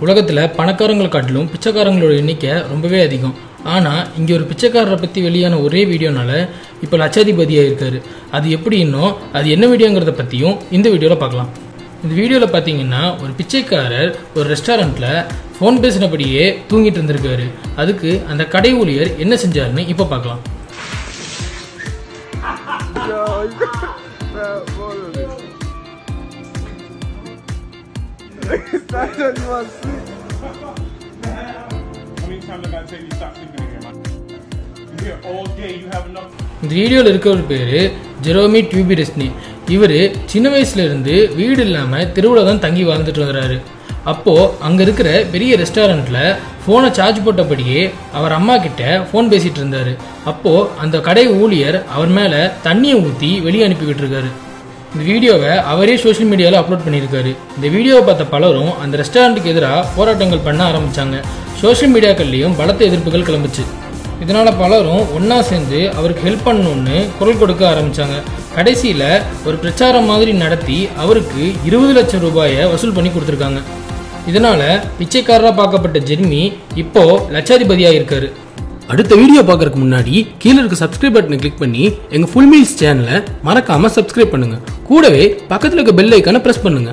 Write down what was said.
உலகத்தில் பணக்காரங்களை காட்டிலும் பிச்சைக்காரங்களோட எண்ணிக்கை ரொம்பவே அதிகம் ஆனால் இங்கே ஒரு பிச்சைக்காரரை பற்றி வெளியான ஒரே வீடியோனால இப்போ லட்சாதிபதியாக இருக்காரு அது எப்படி இன்னும் அது என்ன வீடியோங்கிறத பற்றியும் இந்த வீடியோவில் பார்க்கலாம் இந்த வீடியோவில் பார்த்தீங்கன்னா ஒரு பிச்சைக்காரர் ஒரு ரெஸ்டாரண்ட்டில் ஃபோன் பேசினபடியே தூங்கிட்டு இருந்திருக்காரு அதுக்கு அந்த கடை ஊழியர் என்ன செஞ்சாருன்னு இப்போ பார்க்கலாம் Yo, you got photo you want to. How many times I gotta tell you stop sleeping in here, man? Here all day, you have enough. இந்த வீடியோவில் பேர் ஜெரோமி டியூபிரெஸ்னி இவர் சின்ன வயசுல இருந்து வீடு இல்லாமல் தெருவில் தான் தங்கி வாழ்ந்துட்டு வர்றாரு அப்போது அங்கே இருக்கிற பெரிய ரெஸ்டாரண்ட்டில் ஃபோனை சார்ஜ் போட்டபடியே அவர் அம்மா கிட்ட ஃபோன் பேசிகிட்டு இருந்தார் அப்போது அந்த கடை ஊழியர் அவர் மேலே தண்ணியை ஊற்றி வெளியே அனுப்பிவிட்டு இருக்காரு இந்த வீடியோவை அவரே சோஷியல் மீடியாவில் அப்லோட் பண்ணியிருக்காரு. இந்த வீடியோவை பார்த்த பலரும் அந்த ரெஸ்டாரண்ட்டுக்கு எதிராக போராட்டங்கள் பண்ண ஆரம்பித்தாங்க சோஷியல் மீடியாக்கள்லேயும் பலத்த எதிர்ப்புகள் கிளம்புச்சு. இதனால் பலரும் ஒன்றா சேர்ந்து அவருக்கு ஹெல்ப் பண்ணணும்னு குரல் கொடுக்க ஆரம்பிச்சாங்க. கடைசியில் ஒரு பிரச்சாரம் மாதிரி நடத்தி அவருக்கு இருபது லட்சம் ரூபாயை வசூல் பண்ணி கொடுத்துருக்காங்க. இதனால் பிச்சைக்காரராக பார்க்கப்பட்ட ஜெர்மி இப்போ லட்சாதிபதியாக இருக்காரு. அடுத்த வீடியோ பார்க்கறதுக்கு முன்னாடி கீழே இருக்க சப்ஸ்கிரைப் பட்டனை கிளிக் பண்ணி எங்க ஃபுல் மீல்ஸ் சேனலை மறக்காம சப்ஸ்கிரைப் பண்ணுங்க. கூடவே பக்கத்துல இருக்க பெல் ஐக்கான பிரஸ் பண்ணுங்க.